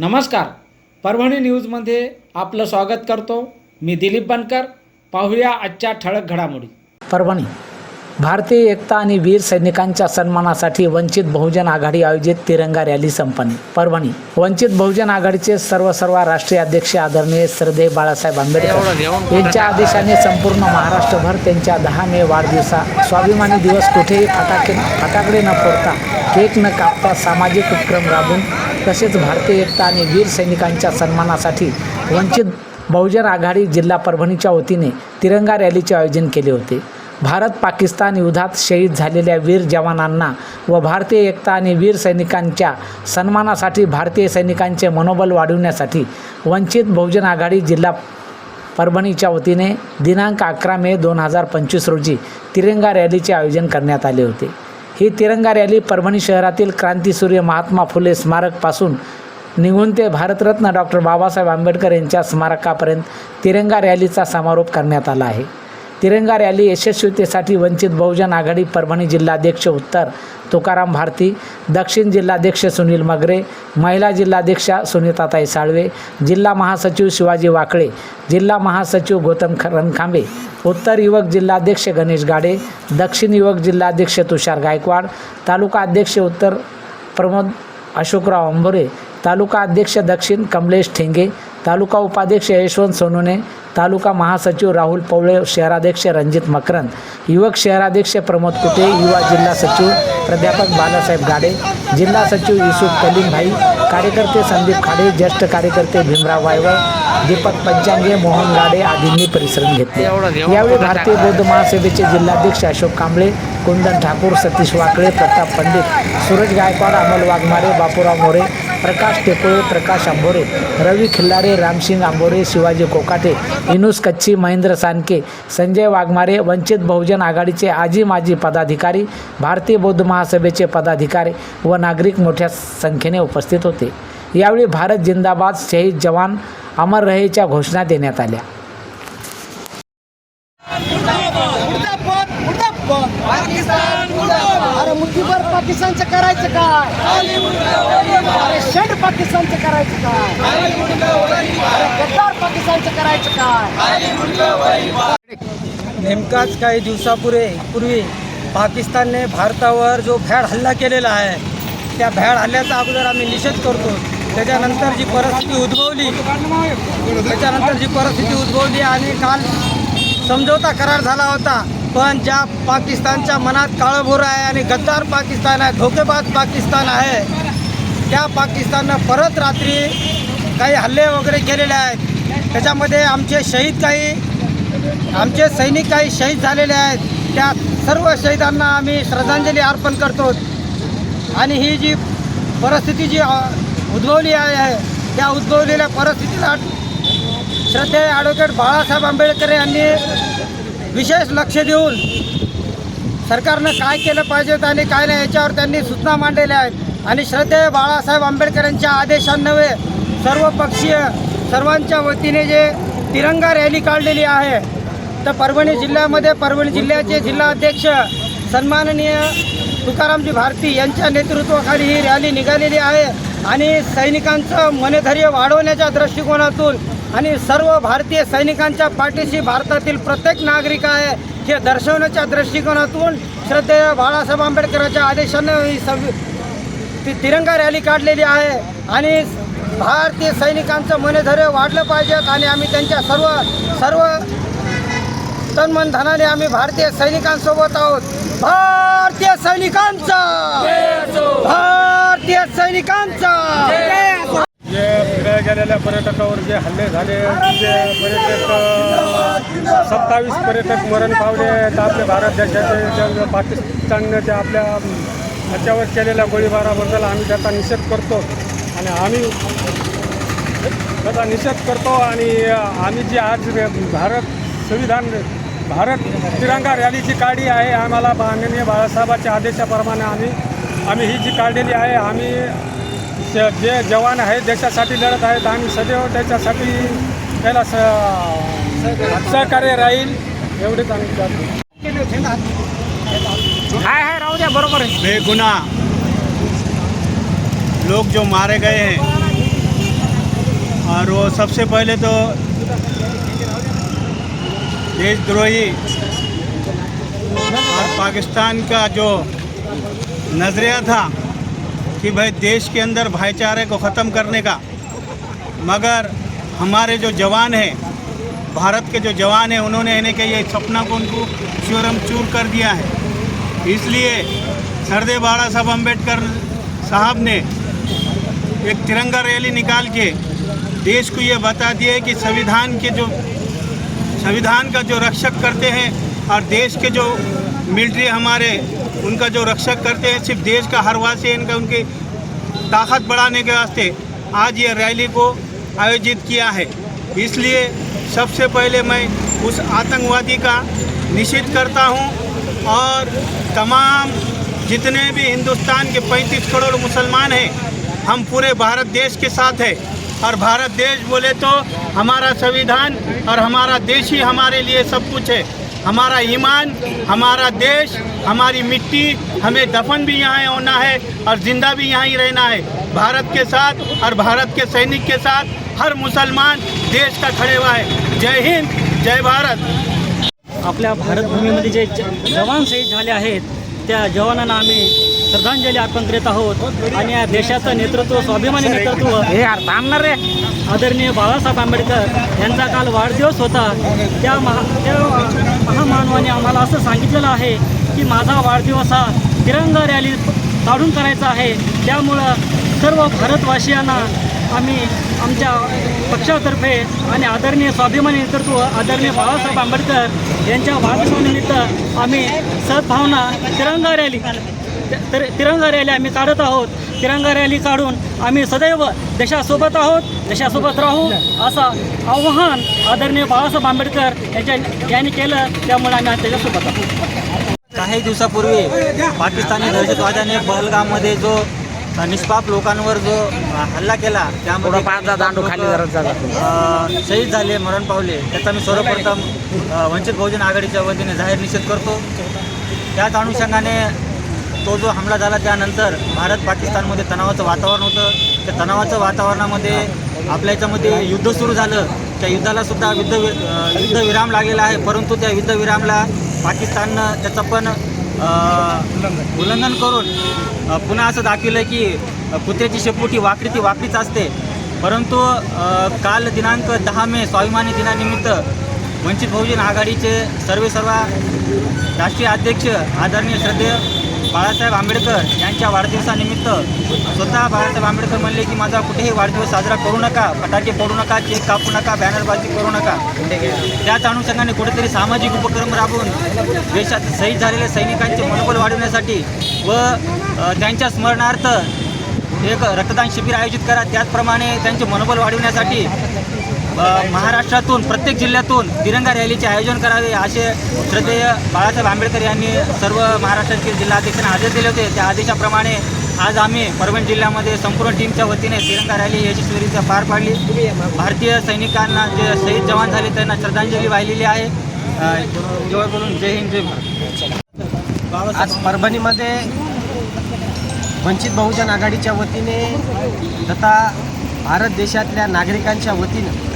नमस्कार. परभणी न्यूजमध्ये आपलं स्वागत करतो. मी दिलीप बनकर. पाहूया आजच्या ठळक घडामोडी. परभणी. भारतीय एकता आणि वीर सैनिकांच्या सन्मानासाठी वंचित बहुजन आघाडी आयोजित तिरंगा रॅली संपन्न. परभणी. वंचित बहुजन आघाडीचे सर्व सर्व राष्ट्रीय अध्यक्ष आदरणीय श्रद्धेय बाळासाहेब आंबेडकर. यांच्या आदेशाने संपूर्ण महाराष्ट्रभर त्यांच्या दहा मे वाढदिवसा स्वाभिमानी दिवस कुठेही फटाके फटाकडे न फोडता केक न कापता सामाजिक उपक्रम राबवून तसेच भारतीय एकता आणि वीर सैनिकांच्या सन्मानासाठी वंचित बहुजन आघाडी जिल्हा परभणीच्या वतीने तिरंगा रॅलीचे आयोजन केले होते. भारत पाकिस्तान युद्धात शहीद झालेल्या वीर जवानांना व भारतीय एकता आणि वीर सैनिकांच्या सन्मानासाठी भारतीय सैनिकांचे मनोबल वाढवण्यासाठी वंचित बहुजन आघाडी जिल्हा परभणीच्या वतीने दिनांक अकरा मे दोन हजार पंचवीस रोजी तिरंगा रॅलीचे आयोजन करण्यात आले होते. ही तिरंगा रॅली परभणी शहरातील क्रांतीसूर्य महात्मा फुले स्मारकपासून निघून ते भारतरत्न डॉक्टर बाबासाहेब आंबेडकर यांच्या स्मारकापर्यंत तिरंगा रॅलीचा समारोप करण्यात आला आहे. तिरंगा रॅली यशस्वीतेसाठी वंचित बहुजन आघाडी परभणी जिल्हाध्यक्ष उत्तर तुकाराम भारती दक्षिण जिल्हाध्यक्ष सुनील मगरे महिला जिल्हाध्यक्षा सुनीताताई साळवे जिल्हा महासचिव शिवाजी वाकळे जिल्हा महासचिव गौतम रणखांबे उत्तर युवक जिल्हाध्यक्ष गणेश गाडे दक्षिण युवक जिल्हाध्यक्ष तुषार गायकवाड तालुका अध्यक्ष उत्तर प्रमोद अशोकराव अंबोरे तालुका अध्यक्ष दक्षिण कमलेश ठेंगे तालुका उपाध्यक्ष यशवंत सोनूने तालुका महासचिव राहुल पवळे शहराध्यक्ष रणजित मकरंद युवक शहराध्यक्ष प्रमोद कुटे युवा जिल्हा सचिव प्राध्यापक बालासाहेब गाडे जिल्हा सचिव युसुफ कलीमभाई कार्यकर्ते संदीप खाडे ज्येष्ठ कार्यकर्ते भीमराव वायवळ दीपक पंचांगे मोहन गाडे आदींनी परिश्रम घेतले. यावेळी भारतीय बौद्ध महासभेचे जिल्हाध्यक्ष अशोक कांबळे कुंदन ठाकूर सतीश वाकळे प्रताप पंडित सूरज गायकवाड अमल वाघमारे बापूराव मोरे प्रकाश टेकोळे प्रकाश आंबोरे रवी खिल्लारे रामसिंग आंबोरे शिवाजी कोकाटे इनुस कच्ची महेंद्र सानके संजय वाघमारे वंचित बहुजन आघाडीचे आजी माजी पदाधिकारी भारतीय बौद्ध महासभेचे पदाधिकारी व नागरिक मोठ्या संख्येने उपस्थित होते. यावेळी भारत जिंदाबाद शहीद जवान अमर रहेच्या घोषणा देण्यात आल्या. पाकिस्तानचं करायचं काय? शेड पाकिस्तानचं करायचं काय? गद्दार पाकिस्तानचं करायचं काय? नेमकाच काही दिवसापूर्वी पूर्वी पाकिस्तानने भारतावर जो भ्याड हल्ला केलेला आहे त्या भ्याड हल्ल्याचा अगोदर आम्ही निषेध करतो. त्याच्यानंतर जी परिस्थिती उद्भवली त्याच्यानंतर जी परिस्थिती उद्भवली आणि काल समझोता करार झाला होता पण ज्या पाकिस्तानच्या मनात काळभोर आहे आणि गद्दार पाकिस्तान आहे धोकेबाज पाकिस्तान आहे त्या पाकिस्ताननं परत रात्री काही हल्ले वगैरे केलेले आहेत. त्याच्यामध्ये आमचे शहीद काही आमचे सैनिक काही शहीद झालेले आहेत. त्या सर्व शहीदांना आम्ही श्रद्धांजली अर्पण करतो. आणि ही जी परिस्थिती जी उद्भवली आहे त्या उद्भवलेल्या परिस्थितीला श्रद्धेय ॲडव्होकेट बाळासाहेब आंबेडकर यांनी विशेष लक्ष देऊन सरकारनं काय केलं पाहिजेत आणि काय नाही याच्यावर त्यांनी सूचना मांडलेल्या आहेत. आणि श्रद्धेय बाळासाहेब आंबेडकर यांच्या आदेशान्वये सर्वपक्षीय सर्वांच्या वतीने जे तिरंगा रॅली काढलेली आहे तर परभणी जिल्ह्यामध्ये परभणी जिल्ह्याचे जिल्हाध्यक्ष सन्माननीय तुकारामजी भारती यांच्या नेतृत्वाखाली ही रॅली निघालेली आहे आणि सैनिकांचं मनधैर्य वाढवण्याच्या दृष्टिकोनातून आणि सर्व भारतीय सैनिकांच्या पाठीशी भारतातील प्रत्येक नागरिक आहे हे दर्शवण्याच्या दृष्टिकोनातून श्रद्धेय बाळासाहेब आंबेडकरांच्या आदेशानं ही सव ती तिरंगा रॅली काढलेली आहे आणि भारतीय सैनिकांचं मनधैर्य वाढलं पाहिजेत आणि आम्ही त्यांच्या सर्व सर्व तन मन धनाने आम्ही भारतीय सैनिकांसोबत आहोत. भारतीय सैनिकांचा! भारतीय सैनिकांचा! जे फिरायला गेलेल्या पर्यटकावर जे हल्ले झाले जे पर्यटक सत्तावीस पर्यटक मरण पावले तर आपल्या भारत देशाचे पाकिस्तानने त्या आपल्या ह्याच्यावर केलेल्या गोळीबाराबद्दल आम्ही त्याचा निषेध करतो. आणि आम्ही त्याचा निषेध करतो आणि आम्ही जे आज भारत संविधान भारत तिरंगा रॅलीची काढी आहे. आम्हाला माननीय बाळासाहेबाच्या आदेशाप्रमाणे आम्ही आम्ही ही जी काढलेली आहे आम्ही जे जवान आहेत देशासाठी लढत आहेत आम्ही सदैव त्याच्यासाठी त्याला स सहकार्य राहील एवढेच आम्ही हाय हाय राहू द्या बरोबर आहे. बेगुनाह लोग जो मारे गए हैं और वो सबसे पहले तो देशद्रोही और पाकिस्तान का जो नज़रिया था कि भाई देश के अंदर भाईचारे को ख़त्म करने का, मगर हमारे जो जवान हैं, भारत के जो जवान हैं, उन्होंने इन्हें के ये सपना को उनको चूरम चूर कर दिया है। इसलिए सरदे बाड़ा साहब अंबेडकर साहब ने एक तिरंगा रैली निकाल के देश को ये बता दिया कि संविधान के जो संविधान का जो रक्षक करते हैं और देश के जो मिलिट्री हमारे, उनका जो रक्षक करते हैं, सिर्फ़ देश का हर वासी इनका उनकी ताकत बढ़ाने के वास्ते आज ये रैली को आयोजित किया है। इसलिए सबसे पहले मैं उस आतंकवादी का निषेध करता हूँ और तमाम जितने भी हिंदुस्तान के 35 करोड़ मुसलमान हैं, हम पूरे भारत देश के साथ हैं। और भारत देश बोले तो हमारा संविधान और हमारा देश ही हमारे लिए सब कुछ है। हमारा ईमान, हमारा देश, हमारी मिट्टी, हमें दफन भी यहाँ होना है और ज़िंदा भी यहाँ ही रहना है। भारत के साथ और भारत के सैनिक के साथ हर मुसलमान देश का खड़े हुआ है। जय हिंद, जय भारत। आपल्या भारतभूमीमध्ये जे जवान शहीद झाले आहेत श्रद्धांजली अर्पण करीत आहोत आणि या देशाचं नेतृत्व स्वाभिमानी नेतृत्व हे थांबणार रे. आदरणीय बाळासाहेब आंबेडकर यांचा काल वाढदिवस होता. त्या महा त्या महामानवाने आम्हाला असं सांगितलेलं आहे की माझा वाढदिवस हा तिरंगा रॅली काढून करायचा आहे. त्यामुळं सर्व भारतवासियांना आम्ही आमच्या पक्षातर्फे आणि आदरणीय स्वाभिमानी नेतृत्व आदरणीय बाळासाहेब आंबेडकर यांच्या वाढदिवसानिमित्त आम्ही सद्भावना तिरंगा रॅली तर तिरंगा रॅली आम्ही काढत आहोत. तिरंगा रॅली काढून आम्ही सदैव देशासोबत आहोत. देशासोबत राहू असं आव्हान आदरणीय बाळासाहेब आंबेडकर यांच्या यांनी केलं. त्यामुळे आम्ही आज त्याच्यासोबत आहोत. काही दिवसापूर्वी पाकिस्तानी दहशतवाद्याने पहलगाममध्ये जो निष्पाप लोकांवर जो हल्ला केला. अ, शहीद झाले मरण पावले. त्याचा मी सर्वप्रथम वंचित बहुजन आघाडीच्या वतीने जाहीर निषेध करतो. त्याच अनुषंगाने तो जो हमला झाला त्यानंतर भारत पाकिस्तानमध्ये तणावाचं वातावरण होतं. त्या तणावाचं वातावरणामध्ये आपल्या याच्यामध्ये युद्ध सुरू झालं. त्या युद्धाला सुद्धा युद्ध युद्धविराम लागलेला आहे. परंतु त्या युद्धविरामला पाकिस्ताननं त्याचं पण उल्लंघन करून पुन्हा असं दाखवलं की कुत्र्याची शेपूटी वाकडी ती वाकडीच असते. परंतु काल दिनांक दहा मे स्वाभिमानी दिनानिमित्त वंचित बहुजन आघाडीचे सर्वे सर्व राष्ट्रीय अध्यक्ष आदरणीय श्रद्धेय बाळासाहेब आंबेडकर यांच्या वाढदिवसानिमित्त स्वतः बाळासाहेब आंबेडकर म्हणले की माझा कुठेही वाढदिवस साजरा करू नका फटाके फोडू नका केक कापू नका बॅनरबाजी करू नका. त्याच अनुषंगाने कुठेतरी सामाजिक उपक्रम राबवून देशात शहीद झालेल्या सैनिकांचे मनोबल वाढवण्यासाठी व त्यांच्या स्मरणार्थ एक रक्तदान शिबिर आयोजित करा. त्याचप्रमाणे त्यांचे मनोबल वाढवण्यासाठी महाराष्ट्रातून प्रत्येक जिल्ह्यातून तिरंगा रॅलीचे आयोजन करावे असे श्रद्धेय बाळासाहेब आंबेडकर यांनी सर्व महाराष्ट्रातील जिल्हाध्यक्षांना आदेश दिले होते. त्या आदेशाप्रमाणे आज आम्ही परभणी जिल्ह्यामध्ये संपूर्ण टीमच्या वतीने तिरंगा रॅली यशस्वीरित्या पार पाडली. भारतीय सैनिकांना जे शहीद जवान झाले त्यांना श्रद्धांजली वाहिलेली आहे. अ, जवळ बोलून जय हिंद जय भारत. आज परभणीमध्ये वंचित बहुजन आघाडीच्या वतीने तथा भारत देशातल्या नागरिकांच्या वतीनं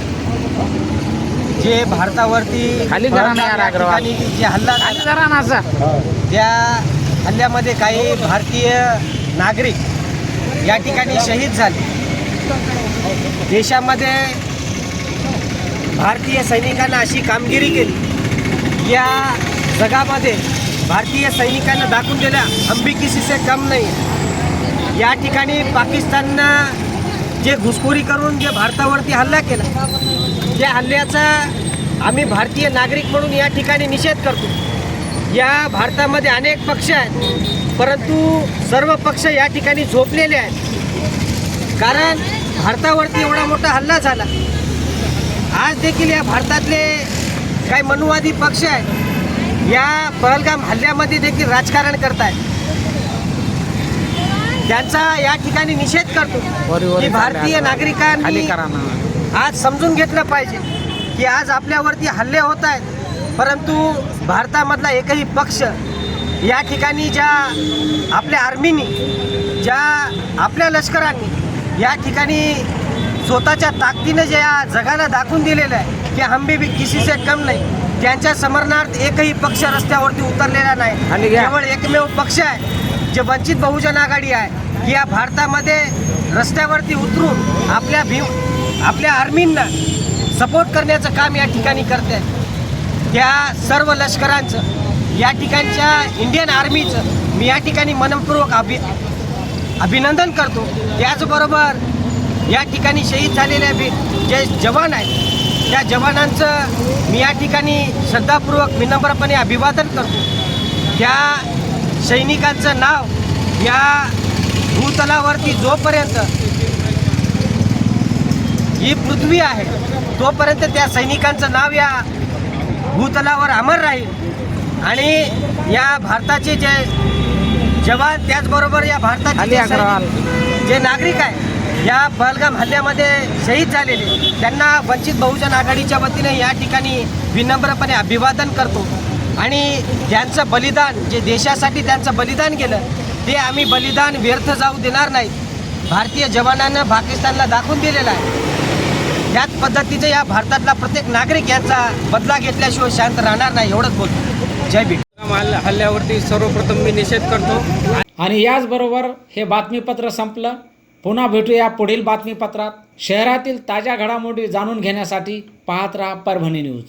जे भारतावरती खाली करा ना यार या अग्रवाल. ठिकाणी जे हल्ला खाली झाला, जरा ना असं. त्या हल्ल्यामध्ये काही भारतीय नागरिक या ठिकाणी शहीद झाले. देशामध्ये भारतीय सैनिकांना अशी कामगिरी केली. या जगामध्ये भारतीय सैनिकांना दाखवून दिल्या किसी से कम नाही. या ठिकाणी पाकिस्ताननं जे घुसखोरी करून जे भारतावरती हल्ला केला त्या हल्ल्याचा आम्ही भारतीय नागरिक म्हणून या ठिकाणी निषेध करतो. या भारतामध्ये अनेक पक्ष आहेत परंतु सर्व पक्ष या ठिकाणी झोपलेले आहेत. कारण भारतावरती एवढा मोठा हल्ला झाला. आज देखील या भारतातले काही मनुवादी पक्ष आहेत या पहलगाम हल्ल्यामध्ये देखील राजकारण करत आहेत त्यांचा या ठिकाणी निषेध करतो की भारतीय नागरिकांनी आज समजून घेतलं पाहिजे की आज आपल्यावरती हल्ले होत आहेत. परंतु भारतामधला एकही पक्ष या ठिकाणी ज्या आपल्या आर्मीनी ज्या आपल्या लष्करांनी या ठिकाणी स्वतःच्या ताकदीनं जे या जगाला दाखवून दिलेलं आहे की हम भी किसी से कम नाही. त्यांच्या समरणार्थ एकही पक्ष रस्त्यावरती उतरलेला नाही. केवळ एकमेव पक्ष आहे जे वंचित बहुजन आघाडी आहे की या भारतामध्ये रस्त्यावरती उतरून आपल्या भीम आपल्या आर्मींना सपोर्ट करण्याचं काम या ठिकाणी करते. त्या सर्व लष्करांचं या ठिकाणच्या इंडियन आर्मीचं मी या ठिकाणी मनपूर्वक अभि अभिनंदन करतो. त्याचबरोबर या ठिकाणी शहीद झालेले बी जे जवान आहेत त्या जवानांचं मी या ठिकाणी श्रद्धापूर्वक विनम्रपणे अभिवादन करतो. त्या सैनिकांचं नाव या भूतलावरती जोपर्यंत ही पृथ्वी आहे. तोपर्यंत त्या सैनिकांचं नाव या भूतलावर अमर राहील. आणि या भारताचे जे जवान त्याचबरोबर या भारताचे जे नागरिक आहे या पहलगाम हल्ल्यामध्ये शहीद झालेले. त्यांना वंचित बहुजन आघाडीच्या वतीने या ठिकाणी विनम्रपणे अभिवादन करतो. आणि त्यांचं बलिदान जे देशासाठी त्यांचं बलिदान केलं ते आम्ही बलिदान व्यर्थ जाऊ देणार नाही भारतीय जवानांना पाकिस्तानला दाखवून दिलेलं आहे. याच पद्धतीचं या भारतातला प्रत्येक नागरिक यांचा बदला घेतल्याशिवाय शांत राहणार नाही एवढंच बोलतो. जय भीम. हल्ल्यावरती सर्वप्रथम मी निषेध करतो. आणि याचबरोबर हे बातमीपत्र संपलं. पुन्हा भेटूया पुढील बातमीपत्रात. शहरातील ताज्या घडामोडी जाणून घेण्यासाठी पाहत राहा परभणी न्यूज.